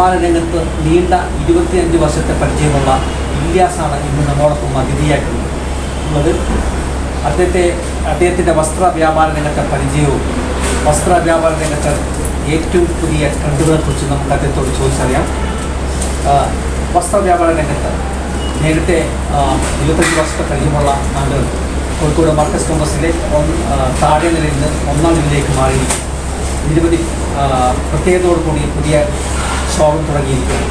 വ്യാപാര രംഗത്ത് നീണ്ട ഇരുപത്തിയഞ്ച് വർഷത്തെ പരിചയമുള്ള ഇല്യാസാണ് ഇന്ന് നമ്മോടൊപ്പം അതിഥിയായിട്ടുള്ളത്. ഉള്ളത് അദ്ദേഹത്തെ അദ്ദേഹത്തിന്റെ വസ്ത്ര വ്യാപാര രംഗത്തെ പരിചയവും വസ്ത്ര വ്യാപാര രംഗത്തെ ഏറ്റവും പുതിയ ട്രെൻഡുകളെക്കുറിച്ച് നമുക്ക് അദ്ദേഹത്തോട് ചോദിച്ചറിയാം. വസ്ത്ര വ്യാപാര രംഗത്ത് നേരത്തെ ഇരുപത്തഞ്ച് വർഷത്തെ പരിചയമുള്ള താങ്കൾ കോഴിക്കോട് മർക്കസ് കോൺഗ്രസിലെ താഴെ നിലയിൽ നിന്ന് ഒന്നാം നിലയിലേക്ക് മാറി. നിരവധി പ്രത്യേകതയോടു കൂടിയ പുതിയ ഷോറൂം തുടങ്ങിയിരിക്കുന്നു.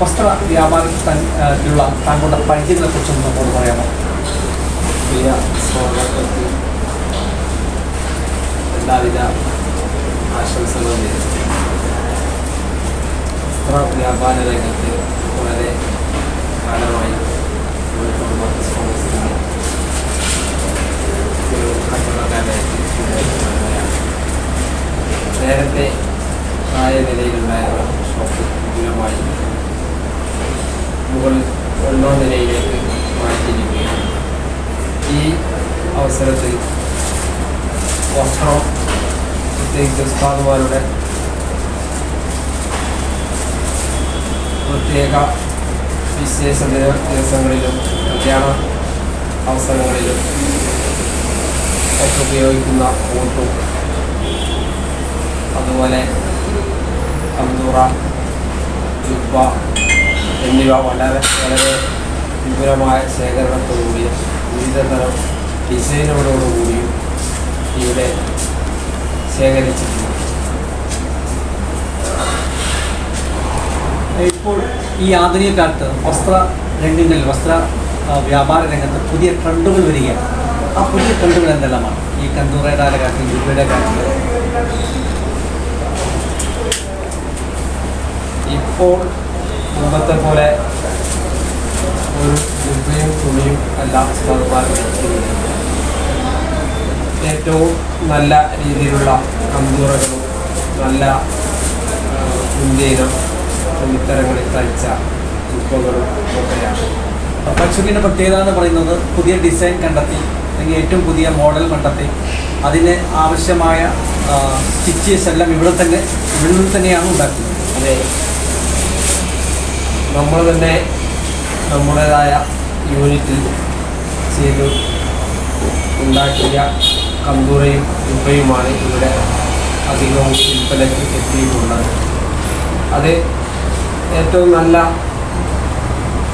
വസ്ത്ര വ്യാപാരത്തിലുള്ള താങ്കളുടെ പരിചയങ്ങളെക്കുറിച്ചൊന്ന് നമ്മോട് പറയാമോ? പ്രിയ എല്ലാവിധ ആശംസകളും വസ്ത്ര വ്യാപാര രംഗത്ത് വളരെ കാലമായി നേരത്തെ താഴെ നിലയിലുണ്ടായിരുന്ന വിപുലമായി മുകളിൽ ഒന്നാം നിലയിലേക്ക് മാറ്റിയിരിക്കുകയാണ്. ഈ അവസരത്തിൽ വസ്ത്രം പ്രത്യേകിച്ച് ഉസ്താദുമാരുടെ പ്രത്യേക വിശേഷ ദിന ദിവസങ്ങളിലും കല്യാണ അവസരങ്ങളിലും ഒക്കെ ഉപയോഗിക്കുന്ന കോട്ടും അതുപോലെ കന്തൂറ ജുബ എന്നിവ വളരെ വളരെ വിപുലമായ ശേഖരണത്തോടുകൂടിയ വിവിധതരം ഡിസൈനുകളോടുകൂടിയും ഇവിടെ ശേഖരിച്ചിട്ടുണ്ട്. ഇപ്പോൾ ഈ ആധുനിക കാലത്ത് വസ്ത്ര രംഗങ്ങളിൽ വസ്ത്ര വ്യാപാര രംഗത്ത് പുതിയ ട്രെൻഡുകൾ വരികയാണ്. ആ പുതിയ ട്രെൻഡുകൾ എന്തെല്ലാമാണ്? ഈ കന്തൂറയുടെ കാലത്ത് രൂപയുടെ കാലത്ത് ഇപ്പോൾ മുമ്പത്തെ പോലെ ഒരു ജുബയും തുണിയും അല്ല. ഏറ്റവും നല്ല രീതിയിലുള്ള കന്തൂറകളും നല്ല ഇന്ത്യയിലും തുണിത്തരങ്ങളിൽ തയ്ച്ച ജുബകളും ഒക്കെയാണ്. പക്ഷുവിന്റെ പ്രത്യേകത എന്ന് പറയുന്നത് പുതിയ ഡിസൈൻ കണ്ടെത്തി അല്ലെങ്കിൽ ഏറ്റവും പുതിയ മോഡൽ കണ്ടെത്തി അതിന് ആവശ്യമായ സ്റ്റിച്ചേഴ്സ് എല്ലാം ഇവിടെ തന്നെ ഇവിടെ തന്നെയാണ് ഉണ്ടാക്കുന്നത്. അതെ. നമ്മൾ തന്നെ നമ്മുടേതായ യൂണിറ്റിൽ ചെയ്ത് ഉണ്ടാക്കിയ കന്തൂറയും ഉപ്പയുമാണ് ഇവിടെ അധികവും വിൽപ്പനയ്ക്ക് എത്തിയിട്ടുള്ളത്. അത് ഏറ്റവും നല്ല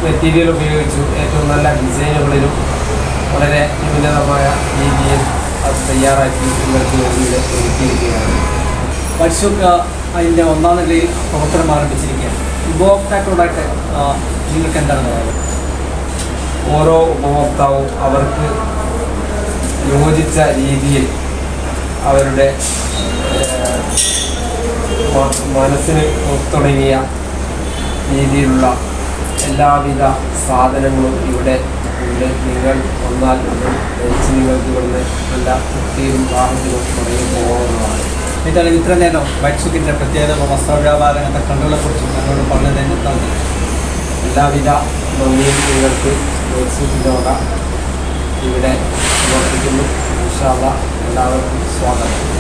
മെറ്റീരിയൽ ഉപയോഗിച്ചു ഏറ്റവും നല്ല ഡിസൈനുകളിലും വളരെ ഉന്നതമായ രീതിയിൽ അത് തയ്യാറാക്കി നിങ്ങൾക്ക് വേണ്ടി ഒരുക്കിയിരിക്കുകയാണ്. വൈറ്റ്സുക്ക് അതിന്റെ ഒന്നാം നിലയിൽ പ്രവർത്തനം ആരംഭിച്ചിരിക്കുകയാണ് ഉപഭോക്താക്കളോടായിട്ട് നിങ്ങൾക്ക് എന്താണ് പറയുന്നത് ഓരോ ഉപഭോക്താവും അവർക്ക് യോജിച്ച രീതിയിൽ അവരുടെ മനസ്സിന് തുടങ്ങിയ രീതിയിലുള്ള എല്ലാവിധ സാധനങ്ങളും ഇവിടെ ഉണ്ട്. നിങ്ങൾ വന്നാൽ ധരിച്ച് നിങ്ങൾക്ക് ഇവിടുന്ന് നല്ല തൃപ്തിയിലും വാഹനത്തിലും തുടങ്ങി പോകാവുന്നതാണ്. ഇതാണ് ഇത്ര നേരം വൈറ്റ്സുക്കിന്റെ പ്രത്യേകത വസ്ത്രവ്യാപാര രംഗത്തെ കണ്ണുകളെക്കുറിച്ചും എന്നോട് പറഞ്ഞതിന് നന്ദി എല്ലാവിധ നന്ദിയും നിങ്ങൾക്ക് സുഖിന്റെ വക ഇവിടെ ഇൻഷാ അല്ലാ എല്ലാവർക്കും സ്വാഗതം.